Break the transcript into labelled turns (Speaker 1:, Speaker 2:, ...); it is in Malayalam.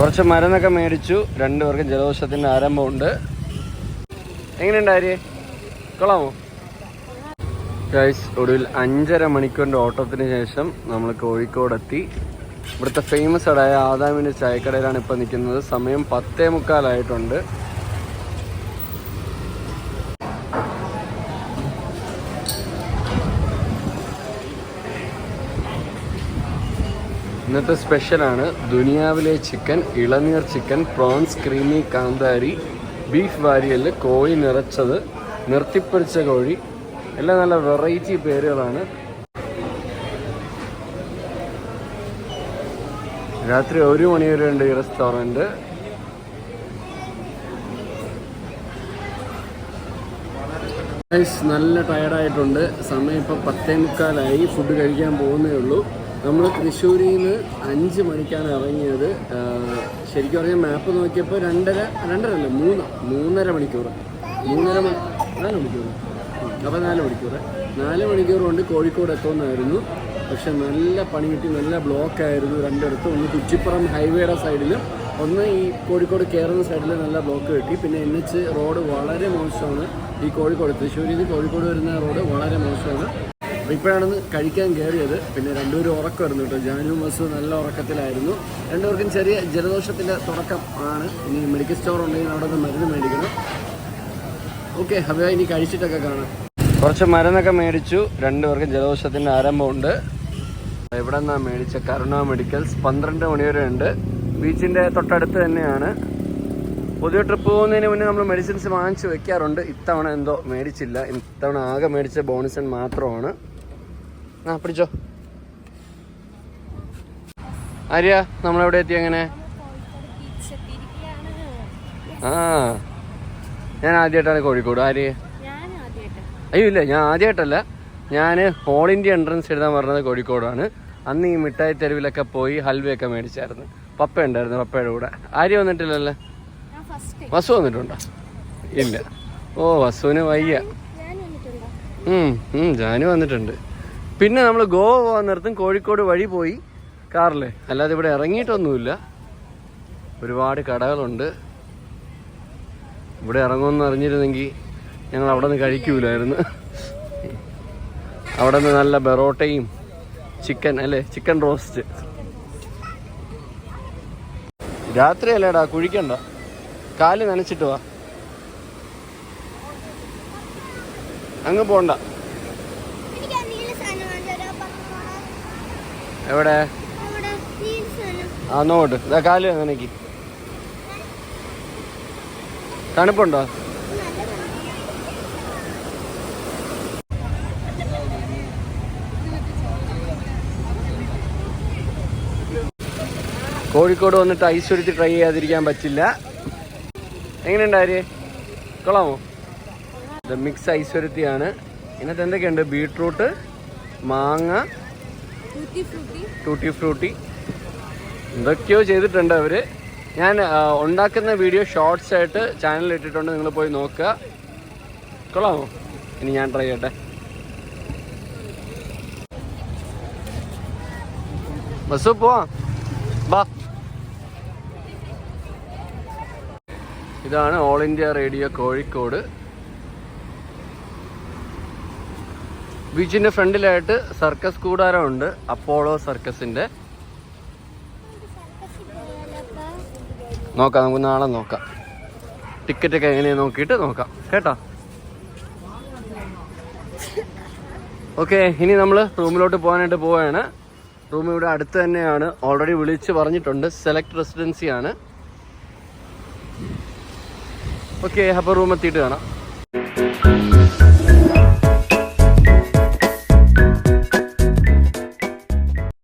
Speaker 1: കുറച്ച് മരുന്നൊക്കെ മേടിച്ചു. രണ്ടുപേർക്കും ജലദോഷത്തിന്റെ ആരംഭമുണ്ട്. എങ്ങനെയുണ്ട് കൊള്ളാമോ? ഗൈസ് ഒടുവിൽ അഞ്ചര മണിക്കൂറിന്റെ ഓട്ടത്തിന് ശേഷം നമ്മൾ കോഴിക്കോടെത്തി. ഇവിടുത്തെ ഫേമസ് ആയ ആദാമിന്റെ ചായക്കടയിലാണ് ഇപ്പോൾ നിൽക്കുന്നത്. സമയം പത്തേ മുക്കാലായിട്ടുണ്ട്. ഇന്നത്തെ സ്പെഷ്യലാണ് ദുനിയാവിലെ ചിക്കൻ ഇളനീർ ചിക്കൻ പ്രോൺസ് ക്രീമി കാന്താരി ബീഫ് വാരിയൽ കോഴി നിറച്ചത് നിർത്തിപ്പൊരിച്ച കോഴി. എല്ലാം നല്ല വെറൈറ്റി പേരുകളാണ്. രാത്രി ഒരു മണി വരെ ഉണ്ട് ഈ റെസ്റ്റോറന്റ്. നല്ല ടയർഡായിട്ടുണ്ട് സമയം ഇപ്പോൾ പത്തേ മുക്കാലായി. ഫുഡ് കഴിക്കാൻ പോകുന്നേ ഉള്ളൂ. നമ്മൾ തൃശ്ശൂരിൽ നിന്ന് അഞ്ച് മണിക്കാണ് ഇറങ്ങിയത്. ശരിക്കും പറഞ്ഞാൽ മാപ്പ് നോക്കിയപ്പോൾ രണ്ടര രണ്ടര അല്ല മൂന്ന് മൂന്നര മണിക്കൂർ മൂന്നര മണി നാല് മണിക്കൂർ അപ്പോൾ നാല് മണിക്കൂർ നാല് മണിക്കൂർ കൊണ്ട് കോഴിക്കോട് എത്തുമെന്നായിരുന്നു പക്ഷെ നല്ല പണി കിട്ടി നല്ല ബ്ലോക്ക് ആയിരുന്നു രണ്ടിടത്തും. ഒന്ന് കുച്ചിപ്പുറം ഹൈവേയുടെ സൈഡിൽ ഒന്ന് ഈ കോഴിക്കോട് കയറുന്ന സൈഡിൽ നല്ല ബ്ലോക്ക് കിട്ടി. പിന്നെ എൻ എച്ച് റോഡ് വളരെ മോശമാണ്. ഈ കോഴിക്കോട് തൃശ്ശൂരിൽ നിന്ന് കോഴിക്കോട് വരുന്ന റോഡ് വളരെ മോശമാണ്. ഇപ്പോഴാണ് കഴിക്കാൻ കയറിയത് പിന്നെ രണ്ടുപേരും ഉറക്കമായിരുന്നു കേട്ടോ. ജാനു ബസ് നല്ല ഉറക്കത്തിലായിരുന്നു. രണ്ടുപേർക്കും ചെറിയ ജലദോഷത്തിന്റെ തുടക്കം ആണ്. ഇനി മെഡിക്കൽ സ്റ്റോർ ഉണ്ടെങ്കിൽ അവിടെ നിന്ന് മരുന്ന് മേടിക്കണം. ഓക്കെ അപ്പോൾ ഇനി കഴിച്ചിട്ടൊക്കെ കാണാം. കുറച്ച് മരുന്നൊക്കെ മേടിച്ചു. രണ്ടുപേർക്കും ജലദോഷത്തിന്റെ ആരംഭമുണ്ട്. ഇവിടെ നിന്നാണ് മേടിച്ച കരുണ മെഡിക്കൽസ് പന്ത്രണ്ട് മണി വരെ ഉണ്ട്. ബീച്ചിന്റെ തൊട്ടടുത്ത് തന്നെയാണ്. പുതിയ ട്രിപ്പ് പോകുന്നതിന് മുന്നേ നമ്മൾ മെഡിസിൻസ് വാങ്ങിച്ച് വെക്കാറുണ്ട്. ഇത്തവണ എന്തോ മേടിച്ചില്ല. ഇത്തവണ ആകെ മേടിച്ച ബോണിസൺ മാത്രമാണ്. ആ പിടിച്ചോ. ആര്യ നമ്മളെവിടെ എത്തി അങ്ങനെ? ആ ഞാൻ ആദ്യമായിട്ടാണ് കോഴിക്കോട്. ആര്യ അയ്യോ ഇല്ല ഞാൻ ആദ്യമായിട്ടല്ല ഞാൻ ഓൾ ഇന്ത്യ എൻട്രൻസ് എഴുതാൻ പറഞ്ഞത് കോഴിക്കോടാണ്. അന്ന് ഈ മിഠായി തെരുവിലൊക്കെ പോയി ഹൽവയൊക്കെ മേടിച്ചായിരുന്നു. പപ്പ ഉണ്ടായിരുന്നു പപ്പയുടെ കൂടെ. ആര്യ വന്നിട്ടില്ലല്ലേ? വസു വന്നിട്ടുണ്ടോ? ഇല്ല. ഓ വസുവിന് വയ്യ. ജാനു വന്നിട്ടുണ്ട്. പിന്നെ നമ്മൾ ഗോവ പോകാൻ നേരത്തും കോഴിക്കോട് വഴി പോയി കാറിൽ. അല്ലാതെ ഇവിടെ ഇറങ്ങിയിട്ടൊന്നുമില്ല. ഒരുപാട് കടകളുണ്ട്. ഇവിടെ ഇറങ്ങുമെന്ന് അറിഞ്ഞിരുന്നെങ്കിൽ ഞങ്ങൾ അവിടെ നിന്ന് കഴിക്കൂലായിരുന്നു. അവിടെ നിന്ന് നല്ല ബെറോട്ടയും ചിക്കൻ അല്ലേ? Chicken roast. രാത്രി അല്ലേടാ കുഴിക്കണ്ട. കാൽ നനച്ചിട്ട് വാ. അങ്ങ് പോണ്ട
Speaker 2: എനിക്ക് ആ നീല സാധനം വേണ്ട
Speaker 1: എവിടെ? ആ നോട്ട് ഇതാ കാൽ അങ്ങനെക്ക് തണുപ്പുണ്ടോ? കോഴിക്കോട് വന്നിട്ട് ഐശ്വര്യത്തിൽ ട്രൈ ചെയ്യാതിരിക്കാൻ പറ്റില്ല. എങ്ങനെയുണ്ട് ആര്യ? കൊള്ളാമോ? ഇത് മിക്സ് ഐശ്വര്യത്തിയാണ്. ഇതിനകത്ത് എന്തൊക്കെയുണ്ട്? ബീട്രൂട്ട് മാങ്ങ ടൂട്ടി ഫ്രൂട്ടി എന്തൊക്കെയോ ചെയ്തിട്ടുണ്ട് അവർ. ഞാൻ ഉണ്ടാക്കുന്ന വീഡിയോ ഷോർട്സ് ആയിട്ട് ചാനലിൽ ഇട്ടിട്ടുണ്ട്. നിങ്ങൾ പോയി നോക്കുക. കൊള്ളാമോ? ഇനി ഞാൻ ട്രൈ ചെയ്യട്ടെ. ബസ് പോവാം. ബാ ഇതാണ് ഓൾ ഇന്ത്യ റേഡിയോ കോഴിക്കോട്. ബീച്ചിന്റെ ഫ്രണ്ടിലായിട്ട് സർക്കസ് കൂടാരമുണ്ട് അപ്പോളോ സർക്കസിന്റെ. നോക്കാം നമുക്ക് നാളെ നോക്കാം. ടിക്കറ്റ് ഒക്കെ എങ്ങനെയാ നോക്കിയിട്ട് നോക്കാം കേട്ടോ? ഓക്കെ ഇനി നമ്മൾ റൂമിലോട്ട് പോകാനായിട്ട് പോവുകയാണ് റൂം ഇവിടെ അടുത്ത് തന്നെയാണ് ഓൾറെഡി വിളിച്ച് പറഞ്ഞിട്ടുണ്ട് സെലക്ട് റെസിഡൻസി ആണ്. ഓക്കെ അപ്പോൾ റൂം എത്തിയിട്ട് കാണാം.